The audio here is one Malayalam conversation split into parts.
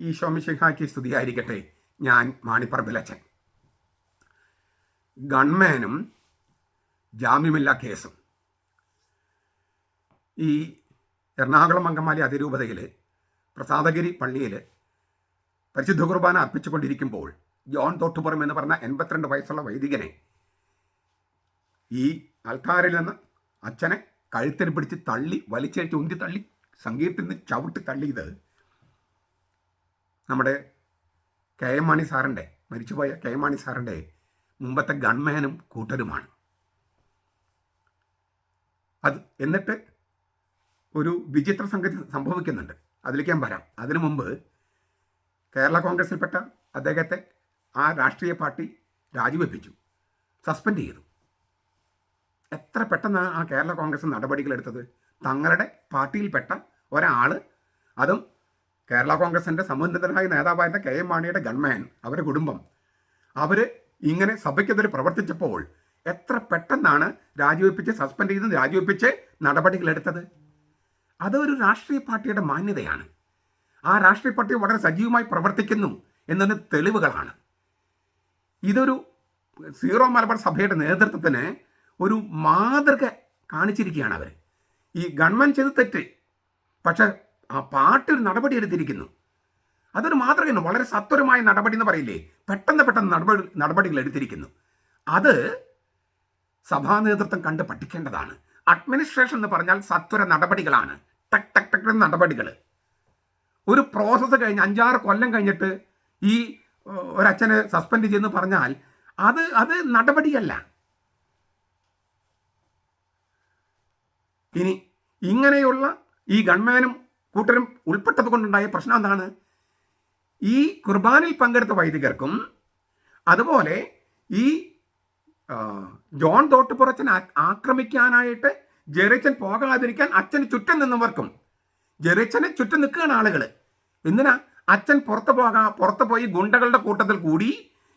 ഈശോ മിശിഹാക്കി സ്തുതിയായിരിക്കട്ടെ. ഞാൻ മാണിപ്പറമ്പിലച്ചൻ ഗൺമാനും ജാമ്യമില്ലാ കേസും. ഈ എറണാകുളം അങ്കമാലി അതിരൂപതയിൽ പ്രസാദഗിരി പള്ളിയിൽ പരിശുദ്ധ കുർബാന അർപ്പിച്ചുകൊണ്ടിരിക്കുമ്പോൾ ജോൺ തോട്ടുപുറം എന്ന് പറഞ്ഞ എൺപത്തിരണ്ട് വയസ്സുള്ള വൈദികനെ ഈ ആൾക്കാരിൽ നിന്ന് അച്ഛനെ കഴുത്തിന് പിടിച്ച് തള്ളി വലിച്ചേറ്റ് ഉന്തി തള്ളി സംഗീതത്തിൽ നിന്ന് ചവിട്ടി തള്ളിയത് നമ്മുടെ കെ എം മാണി സാറിന്റെ മരിച്ചുപോയ കെ എം മാണി സാറിന്റെ മുമ്പത്തെ ഗൺമാനും കൂട്ടരുമാണ്. അത് എന്നിട്ട് ഒരു വിചിത്ര സംഗതി സംഭവിക്കുന്നുണ്ട്. അതിലേക്ക് ഞാൻ വരാം. അതിനു മുമ്പ് കേരള കോൺഗ്രസിൽപ്പെട്ട അദ്ദേഹത്തെ ആ രാഷ്ട്രീയ പാർട്ടി രാജിവെപ്പിച്ചു. സസ്പെൻഡ് ചെയ്തു. എത്ര പെട്ടെന്നാണ് ആ കേരള കോൺഗ്രസ് നടപടികളെടുത്തത്? തങ്ങളുടെ പാർട്ടിയിൽപ്പെട്ട ഒരാൾ അതും കേരള കോൺഗ്രസിന്റെ സമുന്നതനായ നേതാവായിരുന്ന കെ എം മാണിയുടെ ഗൺമാൻ അവരുടെ കുടുംബം. അവർ ഇങ്ങനെ സഭയ്ക്കെതിരെ പ്രവർത്തിച്ചപ്പോൾ എത്ര പെട്ടെന്നാണ് രാജിവെപ്പിച്ച് സസ്പെൻഡ് ചെയ്ത് രാജിവെപ്പിച്ച് നടപടികളെടുത്തത്? അതൊരു രാഷ്ട്രീയ പാർട്ടിയുടെ മാന്യതയാണ്. ആ രാഷ്ട്രീയ പാർട്ടി വളരെ സജീവമായി പ്രവർത്തിക്കുന്നു എന്നതിന് തെളിവുകളാണ്. ഇതൊരു സീറോ മലബാർ സഭയുടെ നേതൃത്വത്തിന് ഒരു മാതൃക കാണിച്ചിരിക്കുകയാണ് അവർ ഈ ഗവൺമെന്റ് ചെയ്ത് തെറ്റ് പക്ഷെ ആ പാർട്ടി ഒരു നടപടി എടുത്തിരിക്കുന്നു. അതൊരു മാതൃകയാണ് വളരെ സത്വരമായ നടപടി എന്ന് പറയില്ലേ? പെട്ടെന്ന് പെട്ടെന്ന് നടപടി നടപടികൾ എടുത്തിരിക്കുന്നു. അത് സഭാ നേതൃത്വം കണ്ട് പഠിക്കേണ്ടതാണ്. അഡ്മിനിസ്ട്രേഷൻ എന്ന് പറഞ്ഞാൽ സത്വര നടപടികളാണ്. ടക് ടക് ടക് നടപടികൾ ഒരു പ്രോസസ്സ് കഴിഞ്ഞ് അഞ്ചാറ് കൊല്ലം കഴിഞ്ഞിട്ട് ഈ ഒരച്ഛനെ സസ്പെൻഡ് ചെയ്യുന്നു പറഞ്ഞാൽ അത് അത് നടപടിയല്ല. ഇനി ഇങ്ങനെയുള്ള ഈ ഗൺമാനും കൂട്ടരും ഉൾപ്പെട്ടത് കൊണ്ടുണ്ടായ പ്രശ്നം എന്താണ്? ഈ കുർബാനിൽ പങ്കെടുത്ത വൈദികർക്കും അതുപോലെ ഈ ജോൺ തോട്ടുപുറച്ചൻ ആക്രമിക്കാനായിട്ട് ജെറിച്ചൻ പോകാതിരിക്കാൻ അച്ഛന് ചുറ്റും നിന്നവർക്കും ജെറിച്ചനെ ചുറ്റും നിൽക്കുകയാണ് ആളുകൾ എന്തിനാ? അച്ഛൻ പുറത്ത് പോകാ പുറത്ത് പോയി ഗുണ്ടകളുടെ കൂട്ടത്തിൽ കൂടി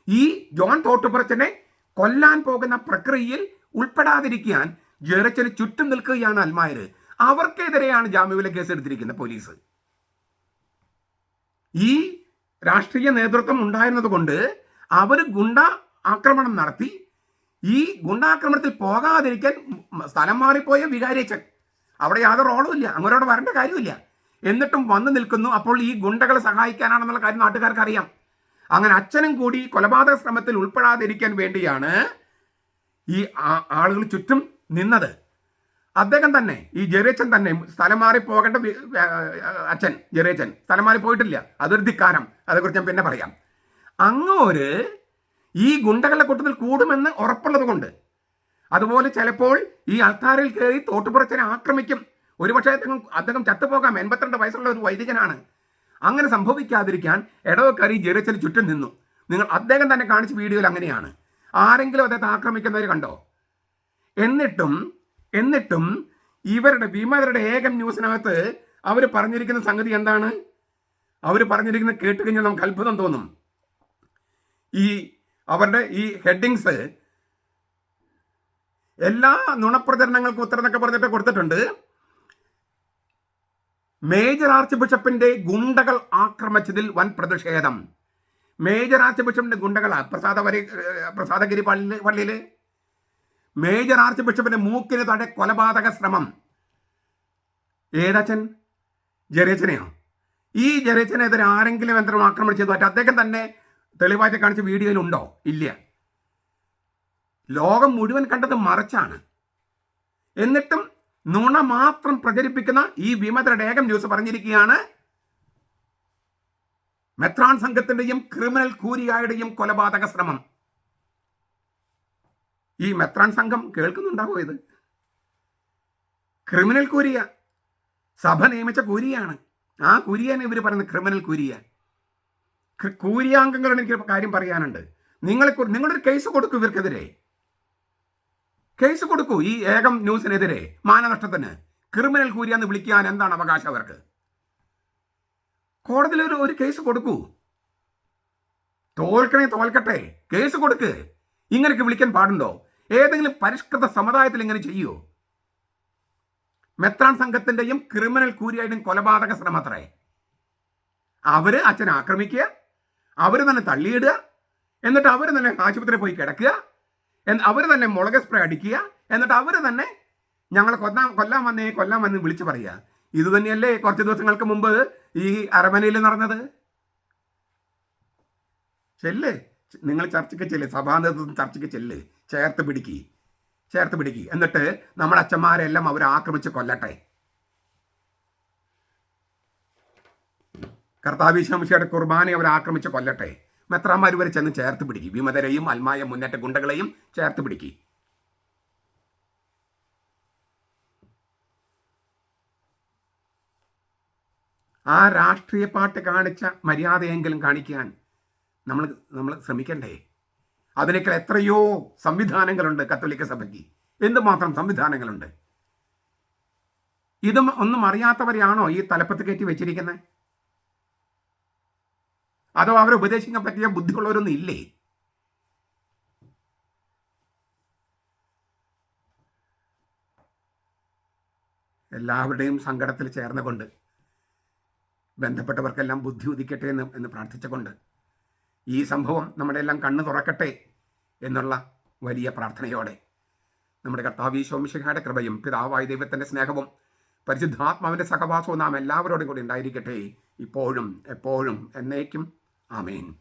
ഈ ജോൺ തോട്ടുപുറച്ചനെ കൊല്ലാൻ പോകുന്ന പ്രക്രിയയിൽ ഉൾപ്പെടാതിരിക്കാൻ ജെറിച്ചന് ചുറ്റും നിൽക്കുകയാണ് അൽമായര്. അവർക്കെതിരെയാണ് ജാമ്യവില കേസ് എടുത്തിരിക്കുന്നത് പോലീസ്. ഈ രാഷ്ട്രീയ നേതൃത്വം ഉണ്ടായിരുന്നത് കൊണ്ട് അവർ ഗുണ്ട ആക്രമണം നടത്തി. ഈ ഗുണ്ടാക്രമണത്തിൽ പോകാതിരിക്കാൻ സ്ഥലം മാറിപ്പോയ വികാരിയച്ചൻ അവിടെ യാതൊരു റോളും ഇല്ല. അങ്ങോട്ടോട് വരേണ്ട കാര്യമില്ല എന്നിട്ടും വന്നു നിൽക്കുന്നു. അപ്പോൾ ഈ ഗുണ്ടകളെ സഹായിക്കാനാണെന്നുള്ള കാര്യം നാട്ടുകാർക്ക് അറിയാം അങ്ങനെ അച്ഛനും കൂടി കൊലപാതക ശ്രമത്തിൽ ഉൾപ്പെടാതിരിക്കാൻ വേണ്ടിയാണ് ഈ ആളുകൾ ചുറ്റും നിന്നത്. അദ്ദേഹം തന്നെ ഈ ജെറേച്ചൻ തന്നെ സ്ഥലം മാറി പോകേണ്ട അച്ഛൻ ജെറേച്ചൻ സ്ഥലം മാറി പോയിട്ടില്ല അതൊരു ധിക്കാരം. അതേക്കുറിച്ച് ഞാൻ പിന്നെ പറയാം. അങ്ങോര് ഈ ഗുണ്ടകളുടെ കൂട്ടത്തിൽ കൂടുമെന്ന് ഉറപ്പുള്ളത് കൊണ്ട്. അതുപോലെ ചിലപ്പോൾ ഈ അൾത്താരിൽ കയറി തോട്ടുപുറച്ചനെ ആക്രമിക്കും. ഒരുപക്ഷെ അദ്ദേഹം അദ്ദേഹം ചത്തുപോകാം. എൺപത്തിരണ്ട് വയസ്സുള്ള ഒരു വൈദികനാണ്. അങ്ങനെ സംഭവിക്കാതിരിക്കാൻ ഇടവക്കാരി ജെറേച്ചന് ചുറ്റും നിന്നു. നിങ്ങൾ അദ്ദേഹം തന്നെ കാണിച്ച വീഡിയോയിൽ അങ്ങനെയാണ്. ആരെങ്കിലും അദ്ദേഹത്തെ ആക്രമിക്കുന്നവർ കണ്ടോ? എന്നിട്ടും എന്നിട്ടും ഇവരുടെ വിമതരുടെ ഏകം ന്യൂസിനകത്ത് അവർ പറഞ്ഞിരിക്കുന്ന സംഗതി എന്താണ്? അവർ പറഞ്ഞിരിക്കുന്ന കേട്ട് കഴിഞ്ഞാൽ നമുക്ക് അത്ഭുതം തോന്നും. ഈ അവരുടെ ഈ ഹെഡിങ്സ് എല്ലാ നുണപ്രചരണങ്ങൾക്കും ഉത്തരം എന്നൊക്കെ പറഞ്ഞിട്ട് കൊടുത്തിട്ടുണ്ട്. മേജർ ആർച്ച് ബിഷപ്പിന്റെ ഗുണ്ടകൾ ആക്രമിച്ചതിൽ വൻ പ്രതിഷേധം. മേജർ ആർച്ച് ബിഷപ്പിന്റെ ഗുണ്ടകളാ? പ്രസാദവരി പ്രസാദഗിരി പള്ളി പള്ളിയിൽ മേജർ ആർച്ച് ബിഷപ്പിന്റെ മൂക്കിന് തടെ കൊലപാതക ശ്രമം. ഏതച്ഛൻ? ജരേച്ചനെയോ? ഈ ജരേച്ചനെതിരെ ആരെങ്കിലും എന്തെങ്കിലും ആക്രമണം ചെയ്തു പറ്റും അദ്ദേഹം തന്നെ തെളിവായിട്ട് കാണിച്ച വീഡിയോയിൽ ഉണ്ടോ ഇല്ല. ലോകം മുഴുവൻ കണ്ടത് മറച്ചാണ്. എന്നിട്ടും നുണ മാത്രം പ്രചരിപ്പിക്കുന്ന ഈ വിമതരുടെ ഏകം ന്യൂസ് പറഞ്ഞിരിക്കുകയാണ് മെത്രാൻ സംഘത്തിന്റെയും ക്രിമിനൽ കൂരിയായുടെയും കൊലപാതക ശ്രമം. ഈ മെത്രാൻ സംഘം കേൾക്കുന്നുണ്ടാവോ ഇത്? Criminal curia. സഭ നിയമിച്ച കൂരിയാണ്. ആ കുരിയാണ് ഇവർ പറയുന്നത് ക്രിമിനൽ കുരിയ. കൂരിയാംഗങ്ങളോട് എനിക്ക് കാര്യം പറയാനുണ്ട്. നിങ്ങളെ നിങ്ങളൊരു കേസ് കൊടുക്കൂ ഇവർക്കെതിരെ. കേസ് കൊടുക്കൂ ഈ ഏകം ന്യൂസിനെതിരെ മാനനഷ്ടത്തിന്. ക്രിമിനൽ കൂരിയാന്ന് വിളിക്കാൻ എന്താണ് അവകാശം അവർക്ക്? കോടതിയിൽ ഒരു ഒരു കേസ് കൊടുക്കൂ. തോൽക്കണേ തോൽക്കട്ടെ. കേസ് കൊടുക്ക്. ഇങ്ങനെയൊക്കെ വിളിക്കാൻ പാടുണ്ടോ? ഏതെങ്കിലും പരിഷ്കൃത സമുദായത്തിൽ ഇങ്ങനെ ചെയ്യുമോ മെത്രാൻ സംഘത്തിന്റെയും ക്രിമിനൽ കൂരിയായിട്ടും കൊലപാതക ശ്രമത്രേ അവർ അച്ഛനെ ആക്രമിക്കുക അവർ തന്നെ തള്ളിയിടുക എന്നിട്ട് അവർ തന്നെ ആശുപത്രിയിൽ പോയി കിടക്കുക അവർ തന്നെ മുളക് സ്പ്രേ അടിക്കുക എന്നിട്ട് അവർ തന്നെ ഞങ്ങളെ കൊല്ലാൻ കൊല്ലാൻ വന്നേ കൊല്ലാൻ വന്ന് വിളിച്ചു പറയുക. ഇത് തന്നെയല്ലേ കുറച്ച് ദിവസങ്ങൾക്ക് മുമ്പ് ഈ അരമനയിൽ നടന്നത്? ചെല്ല്. നിങ്ങൾ ചർച്ചയ്ക്ക് ചെല്ല് സഭാനേതൃത്വം ചർച്ചയ്ക്ക് ചെല്ല് ചേർത്ത് പിടിക്കി ചേർത്ത് പിടിക്കി. എന്നിട്ട് നമ്മുടെ അച്ഛന്മാരെല്ലാം അവർ ആക്രമിച്ച് കൊല്ലട്ടെ. കർത്താവിശംശയുടെ കുർബാനെ അവർ ആക്രമിച്ച് കൊല്ലട്ടെ. മെത്രാമാർ വരെ ചെന്ന് ചേർത്ത് പിടിക്കി. വിമതരെയും അൽമായ മുന്നേറ്റ ഗുണ്ടകളെയും ചേർത്ത് പിടിക്കി. ആ രാഷ്ട്രീയ പാട്ട് കാണിച്ച മര്യാദയെങ്കിലും കാണിക്കാൻ നമ്മൾ നമ്മൾ ശ്രമിക്കണ്ടേ? അതിനേക്കാൾ എത്രയോ സംവിധാനങ്ങളുണ്ട് കത്തോലിക്ക സഭയ്ക്ക്. എന്തുമാത്രം സംവിധാനങ്ങളുണ്ട്? ഇതും ഒന്നും അറിയാത്തവരെയാണോ ഈ തലപ്പത്ത് കയറ്റി വെച്ചിരിക്കുന്നത് അതോ അവരെ ഉപദേശിക്കാൻ പറ്റിയ ബുദ്ധിയുള്ളവരൊന്നും ഇല്ലേ? എല്ലാവരുടെയും സങ്കടത്തിൽ ചേർന്നുകൊണ്ട് ബന്ധപ്പെട്ടവർക്കെല്ലാം ബുദ്ധി ഉദിക്കട്ടെ എന്ന് എന്ന് പ്രാർത്ഥിച്ചുകൊണ്ട് ഈ സംഭവം നമ്മുടെ എല്ലാം കണ്ണ് തുറക്കട്ടെ എന്നുള്ള വലിയ പ്രാർത്ഥനയോടെ നമ്മുടെ കർത്താവ് ശോമിശിഖയുടെ കൃപയും പിതാവായ ദൈവത്തിന്റെ സ്നേഹവും പരിശുദ്ധാത്മാവിന്റെ സഹവാസവും നാം എല്ലാവരോടും കൂടി ഉണ്ടായിരിക്കട്ടെ ഇപ്പോഴും എപ്പോഴും എന്നേക്കും. ആമേൻ.